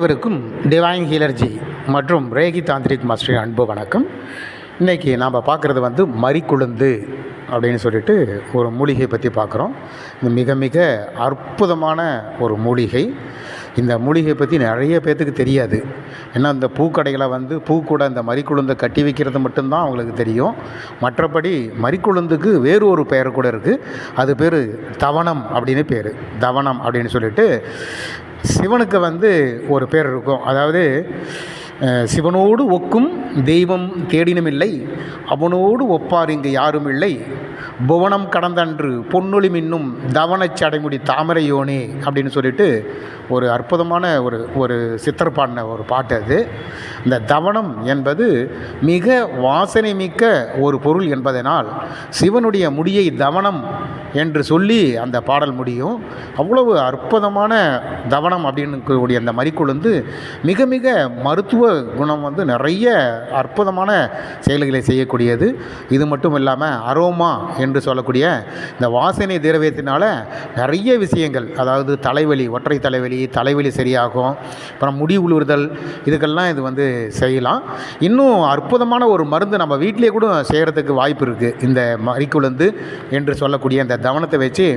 அனைவருக்கும் டிவைன் ஹீலர்ஜி மற்றும் Reiki tantric master அன்பு வணக்கம். இன்றைக்கி நாம் பார்க்குறது வந்து மறிக்குழுந்து அப்படின்னு சொல்லிட்டு ஒரு மூலிகை பற்றி பார்க்குறோம். இது மிக மிக அற்புதமான ஒரு மூலிகை. இந்த மூலிகை பற்றி நிறைய பேர்த்துக்கு தெரியாது. ஏன்னா இந்த பூக்கடைகளை வந்து பூ கூட இந்த மறிக்குழுந்தை கட்டி வைக்கிறது மட்டும்தான் அவங்களுக்கு தெரியும். மற்றபடி மறிக்குழுந்துக்கு வேறு ஒரு பெயர் கூட இருக்குது அது பேர் தவணம் அப்படின்னு பேர். தவணம் அப்படின்னு சொல்லிட்டு சிவனுக்கு வந்து ஒரு பேர் இருக்கும். அதாவது சிவனோடு ஒக்கும் தெய்வம் தேடினும் இல்லை அவனோடு ஒப்பார் இங்கு யாரும் இல்லை புவனம் கடந்தன்று பொன்னொழி மின்னும் தவனச் சடைமுடி தாமரையோனே அப்படின்னு சொல்லிட்டு ஒரு அற்புதமான ஒரு ஒரு சித்தர் பாடின ஒரு பாட்டு அது. இந்த தவனம் என்பது மிக வாசனை மிக்க ஒரு பொருள் என்பதனால் சிவனுடைய முடியை தவனம் என்று சொல்லி அந்த பாடல் முடியும். அவ்வளவு அற்புதமான தவனம் அப்படின்னு கூடிய அந்த மறிக்குழுந்து மிக மிக மருத்துவ குணம் வந்து நிறைய அற்புதமான செயல்களை செய்யக்கூடியது. இது மட்டும் இல்லாமல் அரோமா என்று சொல்லக்கூடிய இந்த வாசனை திரவியத்தினால் நிறைய விஷயங்கள். அதாவது தலைவலி ஒற்றை தலைவலி தலைவலி சரியாகும் அப்புறம் முடி உளுறுதல் இதுக்கெல்லாம் இது வந்து செய்யலாம். இன்னும் அற்புதமான ஒரு மருந்து நம்ம வீட்டிலேயே கூட செய்கிறதுக்கு வாய்ப்பு இருக்குது இந்த மறிக்குழுந்து என்று சொல்லக்கூடிய இந்த தவனத்தை வச்சு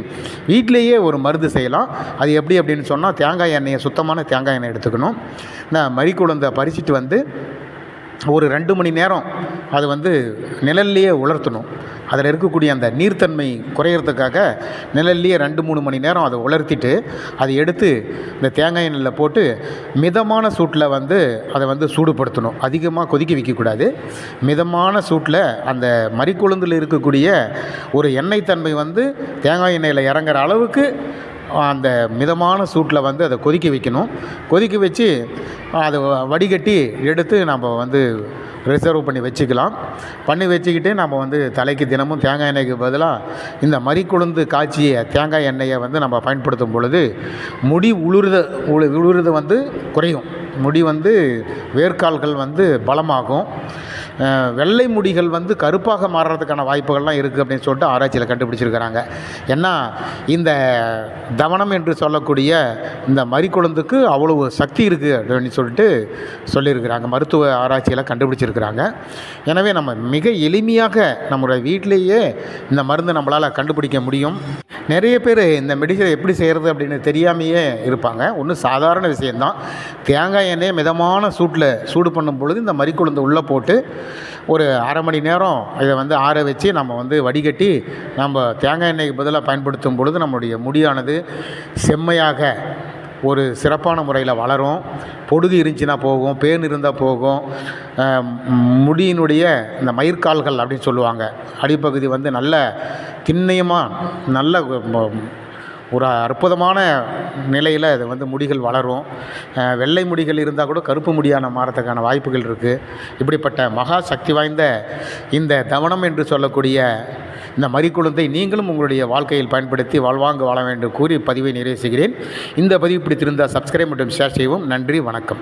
வீட்டிலேயே ஒரு மருந்து செய்யலாம். அது எப்படி அப்படின்னு சொன்னால் தேங்காய் எண்ணெயை சுத்தமான தேங்காய் எண்ணெய் எடுத்துக்கணும். இந்த மறிக்குழுந்தை பறிச்சிட்டு வந்து ஒரு ரெண்டு மணி நேரம் அது வந்து நிழல்லையே உலர்த்தணும். அதில் இருக்கக்கூடிய அந்த நீர்த்தன்மை குறையிறதுக்காக நிழல்லையே ரெண்டு மூணு மணி நேரம் அதை உலர்த்திட்டு அதை எடுத்து இந்த தேங்காய் எண்ணெயில் போட்டு மிதமான சூட்டில் வந்து அதை வந்து சூடுபடுத்தணும். அதிகமாக கொதிக்க வைக்கக்கூடாது. மிதமான சூட்டில் அந்த மறிக்குழுந்தில் இருக்கக்கூடிய ஒரு எண்ணெய் தன்மை வந்து தேங்காய் எண்ணெயில் இறங்குற அளவுக்கு அந்த மிதமான சூட்டில் வந்து அதை கொதிக்க வைக்கணும். கொதிக்க வச்சு அதை வடிகட்டி எடுத்து நம்ம வந்து ரிசர்வ் பண்ணி வச்சுக்கலாம். பண்ணி வச்சுக்கிட்டு நம்ம வந்து தலைக்கு தினமும் தேங்காய் எண்ணெய்க்கு பதிலாக இந்த மறிக்குழுந்து காய்ச்சிய தேங்காய் எண்ணெயை வந்து நம்ம பயன்படுத்தும் பொழுது முடி உளுருத உளு உளுருது வந்து குறையும். முடி வந்து வேர்க்கால்கள் வந்து பலமாகும். வெள்ளை முடிகள் வந்து கருப்பாக மாறுறதுக்கான வாய்ப்புகள்லாம் இருக்குது அப்படின்னு சொல்லிட்டு ஆராய்ச்சியில் கண்டுபிடிச்சிருக்கிறாங்க. ஏன்னா இந்த தவனம் என்று சொல்லக்கூடிய இந்த மறிக்குழந்துக்கு அவ்வளவு சக்தி இருக்குது அப்படின்னு சொல்லிட்டு சொல்லியிருக்கிறாங்க. மருத்துவ ஆராய்ச்சியில் கண்டுபிடிச்சிருக்கிறாங்க. எனவே நம்ம மிக எளிமையாக நம்மளுடைய வீட்டிலேயே இந்த மருந்து நம்மளால் கண்டுபிடிக்க முடியும். நிறைய பேர் இந்த மெடிசனை எப்படி செய்கிறது அப்படின்னு தெரியாமையே இருப்பாங்க. ஒன்று சாதாரண விஷயந்தான் தேங்காய் எண்ணெயை மிதமான சூட்டில் சூடு பண்ணும் பொழுது இந்த மறிக்குழுந்து உள்ளே போட்டு ஒரு அரை மணி நேரம் இதை வந்து ஆற வச்சு நம்ம வந்து வடிகட்டி நம்ம தேங்காய் எண்ணெய்க்கு பதிலாக பயன்படுத்தும் பொழுது நம்மளுடைய முடியானது செம்மையாக ஒரு சிறப்பான முறையில் வளரும். பொடுகு இருந்துச்சுன்னா போகும் பேன் இருந்தால் போகும். முடியினுடைய இந்த மயிர்கால்கள் அப்படின்னு சொல்லுவாங்க. அடிப்பகுதி வந்து நல்ல திண்ணயமாக நல்ல ஒரு அற்புதமான நிலையில் அது வந்து முடிகள் வளரும். வெள்ளை முடிகள் இருந்தால் கூட கருப்பு முடியான மாறத்துக்கான வாய்ப்புகள் இருக்குது இப்படிப்பட்ட மகா சக்தி வாய்ந்த இந்த தவனம் என்று சொல்லக்கூடிய இந்த மறிக்குழுந்தை நீங்களும் உங்களுடைய வாழ்க்கையில் பயன்படுத்தி வாழ்வாங்கு வாழ வேண்டும் கூறி பதிவை நிறைவு செய்கிறேன். இந்த பதிவு பிடித்திருந்தால் சப்ஸ்கிரைப் மற்றும் ஷேர் செய்வோம் நன்றி வணக்கம்.